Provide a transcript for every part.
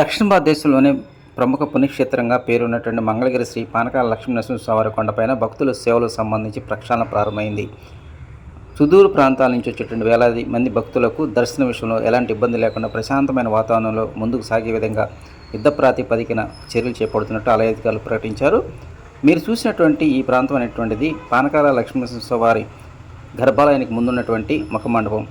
దక్షిణ భారతదేశంలోనే ప్రముఖ పుణ్యక్షేత్రంగా పేరున్నటువంటి మంగళగిరి శ్రీ పానకాల లక్ష్మీ నరసింహస్వామి కొండపైన భక్తుల సేవలకు సంబంధించి ప్రక్షాళన ప్రారంభమైంది. సుదూర ప్రాంతాల నుంచి వచ్చేటువంటి వేలాది మంది భక్తులకు దర్శన విషయంలో ఎలాంటి ఇబ్బంది లేకుండా ప్రశాంతమైన వాతావరణంలో ముందుకు సాగే విధంగా యుద్ధ ప్రాతిపదికన చర్యలు చేపడుతున్నట్టు ఆలయ అధికారులు ప్రకటించారు. మీరు చూసినటువంటి ఈ ప్రాంతం అనేటువంటిది పానకాల లక్ష్మీనరసింహస్వామి గర్భాలయానికి ముందున్నటువంటి ముఖ మండపం.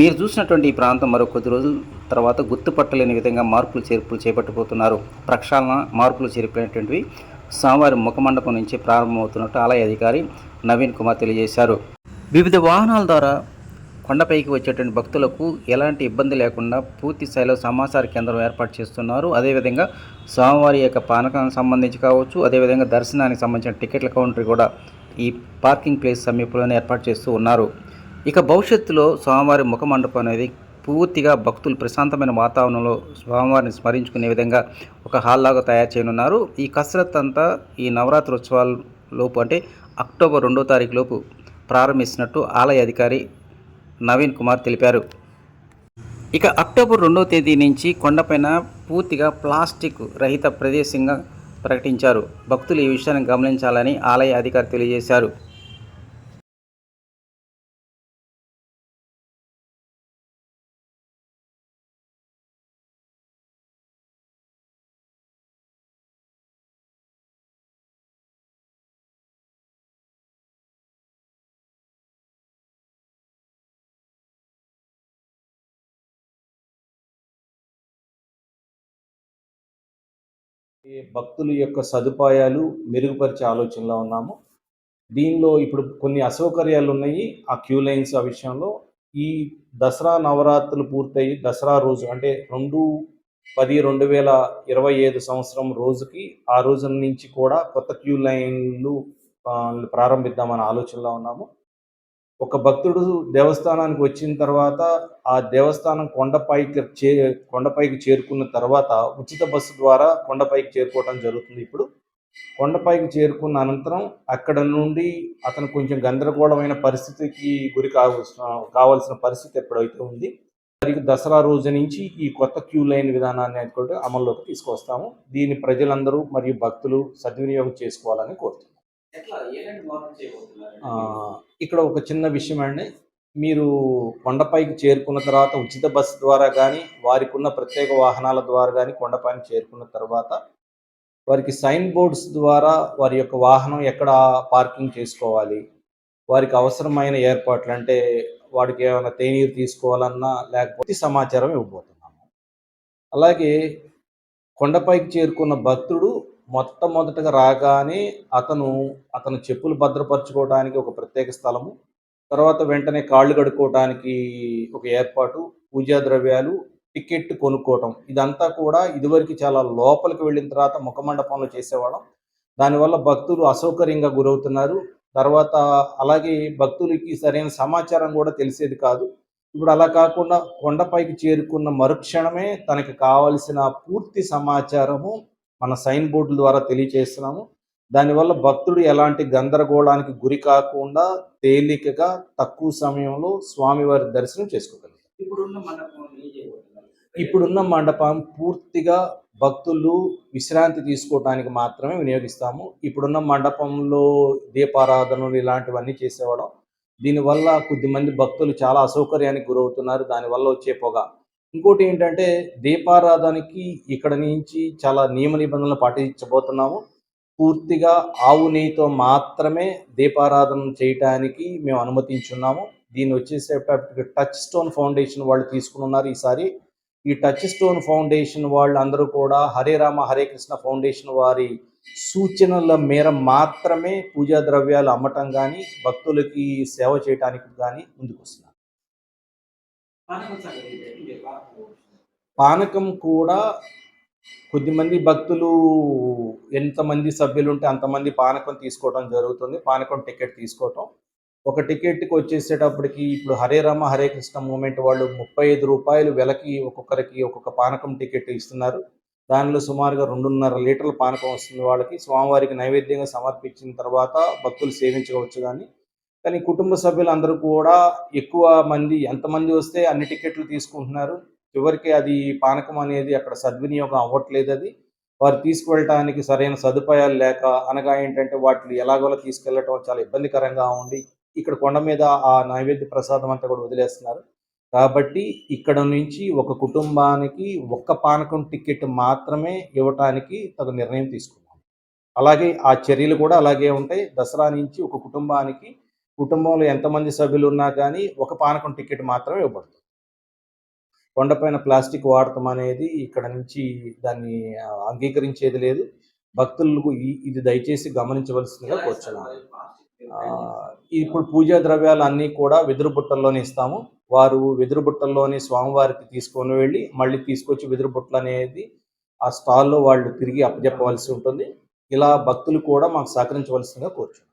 మీరు చూసినటువంటి ఈ ప్రాంతం మరో కొద్ది రోజుల తర్వాత గుర్తుపట్టలేని విధంగా మార్పులు చేర్పులు చేపట్టబోతున్నారు. ప్రక్షాళన మార్పులు చేరిపోయినటువంటివి సోమవారం ముఖమండపం నుంచి ప్రారంభమవుతున్నట్టు ఆలయ అధికారి నవీన్ కుమార్ తెలియజేశారు. వివిధ వాహనాల ద్వారా కొండపైకి వచ్చేటువంటి భక్తులకు ఎలాంటి ఇబ్బంది లేకుండా పూర్తి స్థాయిలో సమాచార కేంద్రం ఏర్పాటు చేస్తున్నారు. అదేవిధంగా స్వామివారి యొక్క పానకానికి సంబంధించి కావచ్చు అదేవిధంగా దర్శనానికి సంబంధించిన టికెట్ల కౌంటర్ కూడా ఈ పార్కింగ్ ప్లేస్ సమీపంలోనే ఏర్పాటు చేస్తూ ఉన్నారు. ఇక భవిష్యత్తులో స్వామివారి ముఖ మండపం అనేది పూర్తిగా భక్తులు ప్రశాంతమైన వాతావరణంలో స్వామివారిని స్మరించుకునే విధంగా ఒక హాల్లాగా తయారు చేయనున్నారు. ఈ కసరత్ అంతా ఈ నవరాత్రి ఉత్సవాల లోపు అంటే అక్టోబర్ రెండో తారీఖు లోపు ప్రారంభిస్తున్నట్టు ఆలయ అధికారి నవీన్ కుమార్ తెలిపారు. ఇక అక్టోబర్ రెండవ తేదీ నుంచి కొండపైన పూర్తిగా ప్లాస్టిక్ రహిత ప్రదేశంగా ప్రకటించారు. భక్తులు ఈ విషయాన్ని గమనించాలని ఆలయ అధికారి తెలియజేశారు. ఈ భక్తుల యొక్క సదుపాయాలు మెరుగుపరిచే ఆలోచనలో ఉన్నాము. దీనిలో ఇప్పుడు కొన్ని అసౌకర్యాలు ఉన్నాయి. ఆ క్యూ లైన్స్ ఆ విషయంలో. ఈ దసరా నవరాత్రులు పూర్తయి దసరా రోజు అంటే రెండు పది రెండు వేల ఇరవై ఐదు సంవత్సరం రోజుకి ఆ రోజు నుంచి కూడా కొత్త క్యూ లైన్లు ప్రారంభిద్దామనే ఆలోచనలో ఉన్నాము. ఒక భక్తుడు దేవస్థానానికి వచ్చిన తర్వాత ఆ దేవస్థానం కొండపైకి చే కొండపైకి చేరుకున్న తర్వాత ఉచిత బస్సు ద్వారా కొండపైకి చేరుకోవడం జరుగుతుంది. ఇప్పుడు కొండపైకి చేరుకున్న అనంతరం అక్కడ నుండి అతను కొంచెం గందరగోళమైన పరిస్థితికి గురి కావాల్సిన కావాల్సిన పరిస్థితి ఎప్పుడైతే ఉంది మరి దసరా రోజు నుంచి ఈ కొత్త క్యూ లైన్ విధానాన్ని అనేది అమల్లోకి తీసుకొస్తాము. దీన్ని ప్రజలందరూ మరియు భక్తులు సద్వినియోగం చేసుకోవాలని కోరుతున్నాను ఇక్కడ ఒక చిన్న విషయం అండి. మీరు కొండపైకి చేరుకున్న తర్వాత ఉచిత బస్సు ద్వారా కానీ వారికి ఉన్న ప్రత్యేక వాహనాల ద్వారా కానీ కొండపైన చేరుకున్న తర్వాత వారికి సైన్ బోర్డ్స్ ద్వారా వారి యొక్క వాహనం ఎక్కడ పార్కింగ్ చేసుకోవాలి? వారికి అవసరమైన ఏర్పాట్లు అంటే వాడికి ఏమైనా తేనీరు తీసుకోవాలన్నా లేకపోతే సమాచారం ఇవ్వబోతున్నాము. అలాగే కొండపైకి చేరుకున్న భక్తుడు మొట్టమొదటగా రాగానే అతను అతను చెప్పులు భద్రపరచుకోవడానికి ఒక ప్రత్యేక స్థలము తర్వాత వెంటనే కాళ్ళు కడుక్కోవడానికి ఒక ఏర్పాటు పూజా ద్రవ్యాలు టికెట్ కొనుక్కోవటం. ఇదంతా కూడా ఇదివరకు చాలా లోపలికి వెళ్ళిన తర్వాత ముఖమండపంలో చేసేవాళ్ళం. దానివల్ల భక్తులు అసౌకర్యంగా గురవుతున్నారు. తర్వాత అలాగే భక్తులకి సరైన సమాచారం కూడా తెలిసేది కాదు. ఇప్పుడు అలా కాకుండా కొండపైకి చేరుకున్న మరుక్షణమే తనకి కావలసిన పూర్తి సమాచారము మన సైన్ బోర్డుల ద్వారా తెలియజేస్తున్నాము. దానివల్ల భక్తుడు ఎలాంటి గందరగోళానికి గురి కాకుండా తేలికగా తక్కువ సమయంలో స్వామివారి దర్శనం చేసుకోగలుగుతారు ఇప్పుడున్న మండపం ఇప్పుడున్న మండపం పూర్తిగా భక్తులు విశ్రాంతి తీసుకోవడానికి మాత్రమే వినియోగిస్తాము. ఇప్పుడున్న మండపంలో దీపారాధనలు ఇలాంటివన్నీ చేసేవాళ్ళం. దీనివల్ల కొద్దిమంది భక్తులు చాలా అసౌకర్యానికి గురవుతున్నారు. దానివల్ల వచ్చే పొగ. ఇంకోటి ఏంటంటే దీపారాధనకి ఇక్కడ నుంచి చాలా నియమ నిబంధనలు పాటించబోతున్నాము. పూర్తిగా ఆవు నెయ్యితో మాత్రమే దీపారాధన చేయటానికి మేము అనుమతించున్నాము. దీన్ని వచ్చేసేటప్పటికి టచ్ స్టోన్ ఫౌండేషన్ వాళ్ళు తీసుకుని ఉన్నారు ఈసారి. ఈ టచ్ స్టోన్ ఫౌండేషన్ వాళ్ళు అందరూ కూడా హరే రామ హరే కృష్ణ ఫౌండేషన్ వారి సూచనల మేర మాత్రమే పూజా ద్రవ్యాలు అమ్మటం కానీ భక్తులకి సేవ చేయడానికి కానీ ముందుకు వస్తున్నారు పానకం కూడా కొద్దిమంది భక్తులు ఎంతమంది సభ్యులు ఉంటే అంతమంది పానకం తీసుకోవడం జరుగుతుంది. పానకం టికెట్ తీసుకోవటం. ఒక టికెట్కి వచ్చేసేటప్పటికి ఇప్పుడు హరే రామ హరే కృష్ణ మూమెంట్ వాళ్ళు ముప్పై ఐదు రూపాయలు వెలకి ఒక్కొక్కరికి ఒక్కొక్క పానకం టికెట్ ఇస్తున్నారు. దానిలో సుమారుగా రెండున్నర లీటర్ల పానకం వస్తుంది వాళ్ళకి. స్వామివారికి నైవేద్యంగా సమర్పించిన తర్వాత భక్తులు సేవించవచ్చు కానీ కానీ కుటుంబ సభ్యులందరూ కూడా ఎక్కువ మంది ఎంతమంది వస్తే అన్ని టికెట్లు తీసుకుంటున్నారు? చివరికి అది పానకం అనేది అక్కడ సద్వినియోగం అవ్వట్లేదు అది. వారు తీసుకువెళ్ళటానికి సరైన సదుపాయాలు లేక అనగా ఏంటంటే వాటిని ఎలాగోలా తీసుకెళ్ళటం చాలా ఇబ్బందికరంగా ఉండి ఇక్కడ కొండ మీద ఆ నైవేద్య ప్రసాదం అంతా కూడా వదిలేస్తున్నారు. కాబట్టి ఇక్కడ నుంచి ఒక కుటుంబానికి ఒక్క పానకం టికెట్ మాత్రమే ఇవ్వటానికి తగు నిర్ణయం తీసుకున్నాం. అలాగే ఆ చర్యలు కూడా అలాగే ఉంటాయి. దసరా నుంచి ఒక కుటుంబానికి కుటుంబంలో ఎంతమంది సభ్యులు ఉన్నా కానీ ఒక పానకం టికెట్ మాత్రమే ఇవ్వబడుతుంది. కొండపైన ప్లాస్టిక్ వాడటం అనేది ఇక్కడ నుంచి దాన్ని అంగీకరించేది లేదు. భక్తులకు ఇది దయచేసి గమనించవలసిందిగా కోరుచున్నాను. ఇప్పుడు పూజా ద్రవ్యాలు అన్నీ కూడా వెదురు బుట్టల్లోనే ఇస్తాము. వారు వెదురు బుట్టల్లోనే స్వామివారికి తీసుకొని వెళ్ళి మళ్ళీ తీసుకొచ్చి వెదురు బుట్టలు అనేది ఆ స్టాల్లో వాళ్ళు తిరిగి అప్పజెప్పవలసి ఉంటుంది. ఇలా భక్తులు కూడా మాకు సహకరించవలసిందిగా కోరుచున్నాం